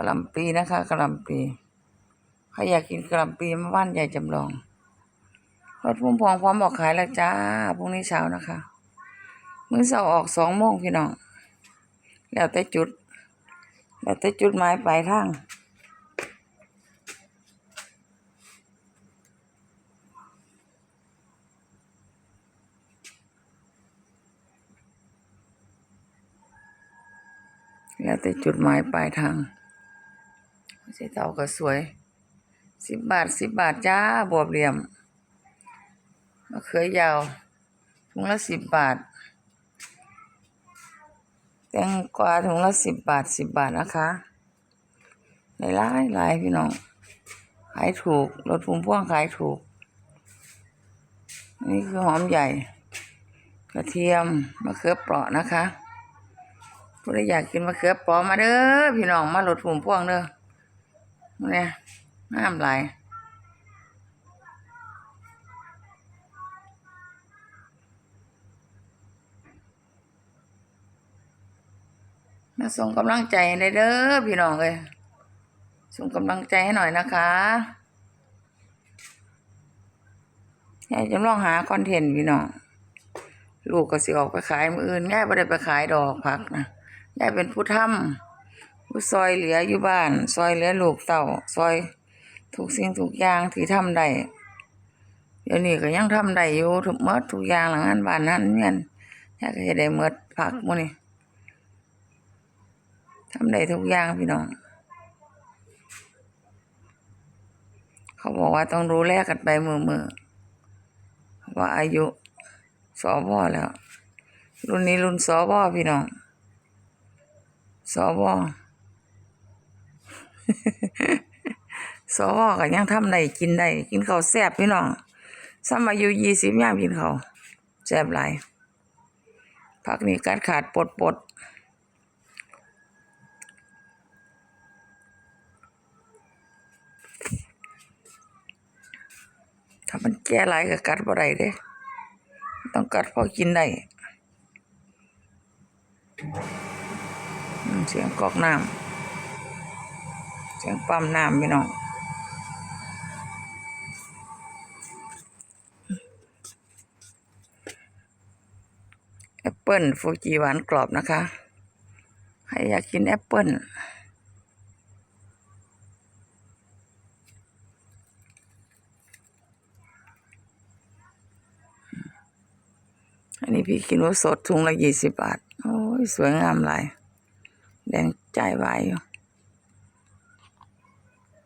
ะหล่ำปีนะคะกะหล่ำปีใครอยากกินกะหล่ำปีมาบ้านยายจำลองรถพุ่มพวงพร้อมออกขายแล้วจ้าพรุ่งนี้เช้านะคะ มื้อเช้าออกสองโมงพี่น้อง แล้วแต่จุด แล้วแต่จุดหมายปลายทางแล้วแต่จุดหมายปลายทาง ส่เต่าก็สวย สิบบาทสิบบาทจ้าบวบเหลี่ยมมะเขือยาวถุงละสิบบาท แตงกวาถุงละสิบบาทสิบบาทนะคะหลายหลายหลายพี่น้อง ขายถูก รถพุ่มพ่วงขายถูก นี่คือหอมใหญ่ กระเทียมมะเขือเปราะนะคะผู้ใดอยากกินมะเขือเปราะมาเด้อพี่น้องมารถพุ่มพ่วงเด้อ เนี่ยน้ำไหลมาส่งกำลังใจให้เด้อพี่น้องเลยส่งกำลังใจให้หน่อยนะคะยายจำลองหาคอนเทนต์พี่น้อง ลูกก็สิออกไปขายมืออื่นยายไม่ได้ไปขายดอกผักนะยายเป็นผู้ทำ ผู้ซอยเหลืออยู่บ้าน ซอยเหลือลูกเต่าซอยทุกสิ่งทุกอย่างที่ทำได้เดี๋ยวนี้ก็ยังทำได้อยู่ทุกหมดทุกอย่างหลังงานบ้านนั้นเนี่ยยาก็จะได้หมดผักมื้นี่ทำได้ทุกอย่างพี่น้อง เขาบอกว่าต้องดูแลกกันไปมือมือเพราะว่าอายุสอบอแล้ว รุ่นนี้รุ่นสอบอพี่น้องสอบอ สอบอก็ยังทำได้กินได้กินข้าวแซ่บพี่น้องสมัยอายุยี่สิบย่างกินข้าวแซ่บหลายพักนี้กัดขาดปดปดถ้ามันแก่หลายก็กัดบ่ได้เด้ ต้องกัดพอกินได้เสียงกอกน้ำ เสียงปั๊มน้ำพี่น้องแอปเปิลฟูจิหวานกรอบนะคะ ใครอยากกินแอปเปิลอันนี้พี่กินว่าสดถุงละยี่สิบบาท โอ้ย สวยงามหลยแดงใจายไวายอยู่